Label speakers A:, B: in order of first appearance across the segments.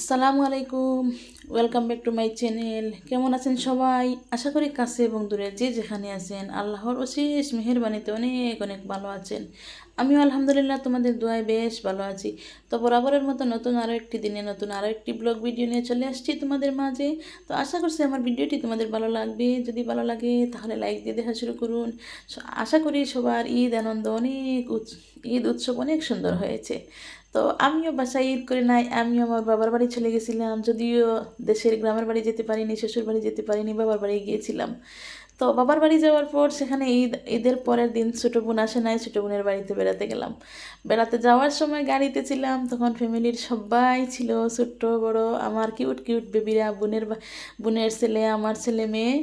A: আসসালামু আলাইকুম Welcome back to my channel কেমন আছেন সবাই? আশা করি কাছে এবং দূরে যে যেখানে আছেন, আল্লাহর অশেষ মেহেরবানিতে অনেক অনেক ভালো আছেন। আমিও আলহামদুলিল্লাহ তোমাদের দোয়ায় বেশ ভালো আছি। তো বরাবরের মতো নতুন আরও একটি দিনে নতুন আরও একটি ব্লগ ভিডিও নিয়ে চলে আসছি তোমাদের মাঝে। তো আশা করছি আমার ভিডিওটি তোমাদের ভালো লাগবে। যদি ভালো লাগে, তাহলে লাইক দিয়ে দেখা শুরু করুন। আশা করি সবার ঈদ আনন্দ অনেক ঈদ উৎসব অনেক সুন্দর হয়েছে। তো আমিও বাসায় ঈদ করে নাই, আমিও আমার বাবার বাড়ি চলে গেছিলাম। যদিও দেশের গ্রামের বাড়ি যেতে পারিনি, শ্বশুর বাড়ি যেতে পারিনি, বাবার বাড়ি গিয়েছিলাম। তো বাবার বাড়ি যাওয়ার পর সেখানে ঈদ, ঈদের পরের দিন ছোটো বোন আসে নাই, ছোটো বোনের বাড়িতে বেড়াতে গেলাম। বেড়াতে যাওয়ার সময় গাড়িতে ছিলাম, তখন ফ্যামিলির সবাই ছিল, ছোট্ট, বড়, আমার কিউট কিউট বেবিরা বোনের বোনের ছেলে, আমার ছেলে মেয়ে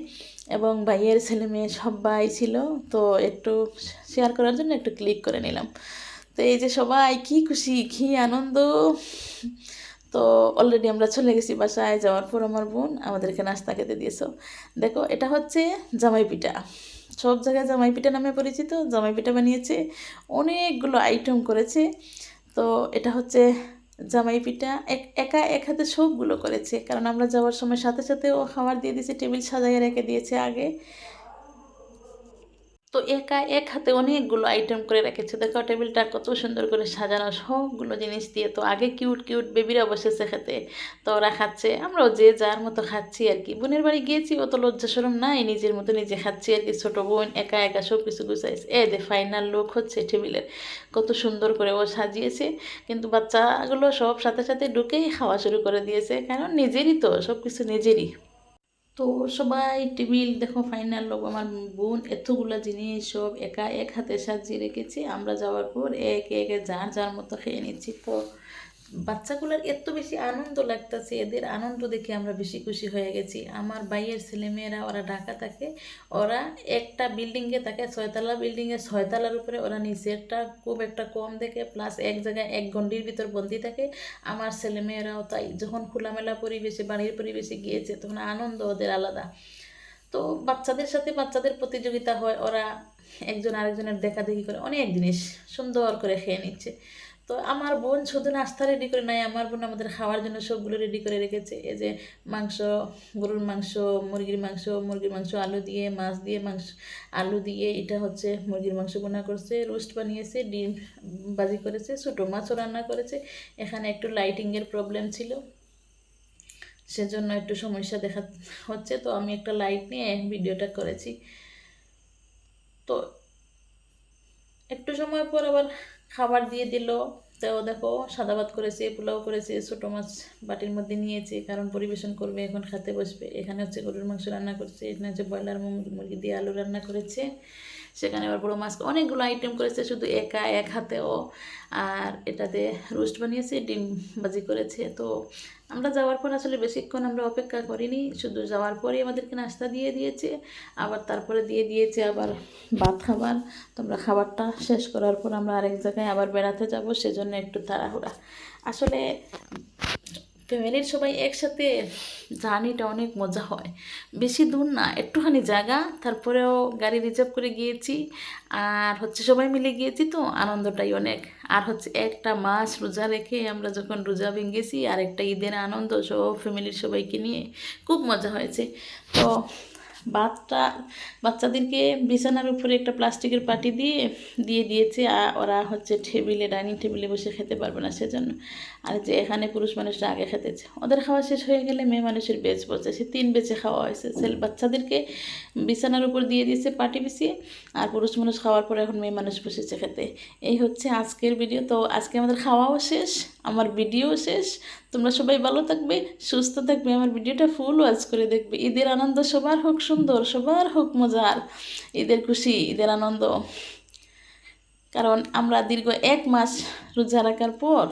A: এবং ভাইয়ের ছেলে মেয়ে সবাই ছিল। তো একটু শেয়ার করার জন্য একটু ক্লিক করে নিলাম। তো এই যে সবাই, কি খুশি, কি আনন্দ। তো অলরেডি আমরা চলে গেছি বাসায়, যাওয়ার পর আমার বোন আমাদেরকে নাস্তা খেতে দিয়েছ। দেখো, এটা হচ্ছে জামাই পিঠা। সব জায়গায় জামাই পিঠা নামে পরিচিত, জামাই পিঠা বানিয়েছে, অনেকগুলো আইটেম করেছে। তো এটা হচ্ছে জামাই পিঠা, এক, একা এক হাতে সবগুলো করেছে। কারণ আমরা যাওয়ার সময় সাথে সাথে ও খাবার দিয়ে দিয়েছে, টেবিল সাজাইয়ে রেখে দিয়েছে আগে। তো একা, এক হাতে অনেকগুলো আইটেম করে রেখেছে। দেখো টেবিলটা কত সুন্দর করে সাজানো। সবগুলো জিনিস দিয়ে তো আগে কিউট কিউট বেবিরা বসেছে খেতে। তো ওরা খাচ্ছে। আমরাও যে যার মতো খাচ্ছি আর কি। বোনের বাড়ি গিয়েছি, অত লজ্জা সরম নাই। নিজের মতো নিজে খাচ্ছি আর কি। ছোটো বোন, একা একা সব কিছু গুছাইছে এ দে ফাইনাল লুক হচ্ছে টেবিলের। কত সুন্দর করে ও সাজিয়েছে। কিন্তু বাচ্চাগুলো সব সাথে সাথে ঢুকেই খাওয়া শুরু করে দিয়েছে। কারণ নিজেরই তো সব কিছু নিজেরই। তো সবাই টেবিল, দেখো ফাইনাল লোক আমার বোন এতগুলা জিনিস সব একা এক হাতে সাজিয়ে রেখেছি। আমরা যাওয়ার পর এক একে যার যার মতো খেয়ে নিচ্ছি। তো বাচ্চাগুলোর এত বেশি আনন্দ লাগতেছে, এদের আনন্দ দেখে আমরা বেশি খুশি হয়ে গেছি। আমার বাইয়ের ছেলেমেয়েরা, ওরা ঢাকা থাকে, ওরা একটা বিল্ডিংয়ে থাকে, ছয়তলা বিল্ডিংয়ে ছয়তলার উপরে ওরা নিচেরটা খুব একটা কম দেখে প্লাস এক জায়গায় এক গন্ডির ভিতর বন্দি থাকে। আমার ছেলেমেয়েরাও তাই, যখন খোলামেলা পরিবেশে, বাড়ির পরিবেশে গিয়েছে, তখন আনন্দ ওদের আলাদা। তো বাচ্চাদের সাথে বাচ্চাদের প্রতিযোগিতা হয়, ওরা একজন আরেকজনের দেখাদেখি করে অনেক জিনিস সুন্দর করে খেয়ে নিচ্ছে। তো আমার বোন শুধু নাস্তা রেডি করে নাই, আমার বোন আমাদের খাওয়ার জন্য সবগুলো রেডি করে রেখেছে। এই যে মাংস, গরুর মাংস, মুরগির মাংস মুরগির মাংস, আলু দিয়ে, মাছ দিয়ে, মাংস, আলু দিয়ে, এটা হচ্ছে মুরগির মাংস বোনা করছে, রোস্ট বানিয়েছে, ডিম বাজি করেছে, ছোটো মাছও রান্না করেছে। এখানে একটু লাইটিংয়ের প্রবলেম ছিল, সেজন্য একটু সমস্যা দেখা হচ্ছে। তো আমি একটা লাইট নিয়ে ভিডিওটা করেছি। তো একটু সময় পর আবার খাবার দিয়ে দিল। তো দেখো, সাদা ভাত করেছে, পোলাও করেছে, ছোটো মাছ বাটির মধ্যে নিয়েছে, কারণ পরিবেশন করবে, এখন খেতে বসবে। এখানে হচ্ছে গরুর মাংস রান্না করছে, এখানে হচ্ছে ব্রয়লার মুরগি দিয়ে আলু রান্না করেছে। সেখানে আবার বড়ো মাছ অনেকগুলো আইটেম করেছে, শুধু একা, এক হাতেও। আর এটাতে রোস্ট বানিয়েছে, ডিম বাজি করেছে। তো আমরা যাওয়ার পর আসলে বেশিক্ষণ আমরা অপেক্ষা করিনি, শুধু যাওয়ার পরেই আমাদেরকে নাস্তা দিয়ে দিয়েছে, আবার তারপরে দিয়ে দিয়েছে আবার ভাত খাবার। তোমরা খাবারটা শেষ করার পর আমরা আরেক জায়গায় আবার বেড়াতে যাব, সেজন্য একটু তাড়াহুড়া। আসলে ফ্যামিলির সবাই একসাথে জার্নিটা অনেক মজা হয়। বেশি দূর না, একটুখানি জায়গা, তারপরেও গাড়ি রিজার্ভ করে গিয়েছি, আর হচ্ছে সবাই মিলে গিয়েছি তো, আনন্দটাই অনেক। আর হচ্ছে একটা মাস রোজা রেখে আমরা যখন রোজা ভেঙেছি আর একটা ঈদের আনন্দ, সব ফ্যামিলির সবাইকে নিয়ে খুব মজা হয়েছে। তো বাচ্চা, বাচ্চাদেরকে বিছানার উপরে একটা প্লাস্টিকের পাটি দিয়ে দিয়ে দিয়েছে, আর ওরা হচ্ছে টেবিলে, ডাইনিং টেবিলে বসে খেতে পারবে না সেজন্য। আর যে এখানে পুরুষ মানুষরা আগে খেতেছে। ওদের খাওয়া শেষ হয়ে গেলে মেয়ে মানুষের বেচ পড়ছে। সে তিন বেচে খাওয়া হয়েছে। ছেলে বাচ্চাদেরকে বিছানার উপর দিয়ে দিয়েছে পাটি বিছিয়ে, আর পুরুষ মানুষ খাওয়ার পরে এখন মেয়ে মানুষ বসেছে খেতে। এই হচ্ছে আজকের ভিডিও তো আজকে আমাদের খাওয়াও শেষ। আমার ভিডিও শেষ। তোমরা সবাই ভালো থাকবে, সুস্থ থাকবে, আমার ভিডিওটা ফুল ওয়াচ করে দেখবে। ঈদের আনন্দ সবার হোক সুন্দর, সবার হোক মজার। ঈদের খুশি, ঈদের আনন্দ। কারণ আমরা দীর্ঘ এক মাস রোজা রাখার পর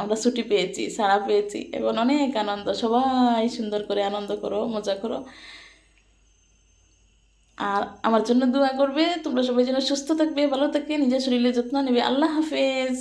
A: আমরা ছুটি পেয়েছি ছাড়া পেয়েছি, এবং অনেক আনন্দ, সবাই সুন্দর করে আনন্দ করো, মজা করো। আর আমার জন্য দোয়া করবে, তোমরা সবাই যেন সুস্থ থাকবে, ভালো থাকবে, নিজের শরীরের যত্ন নেবে। আল্লাহ হাফেজ।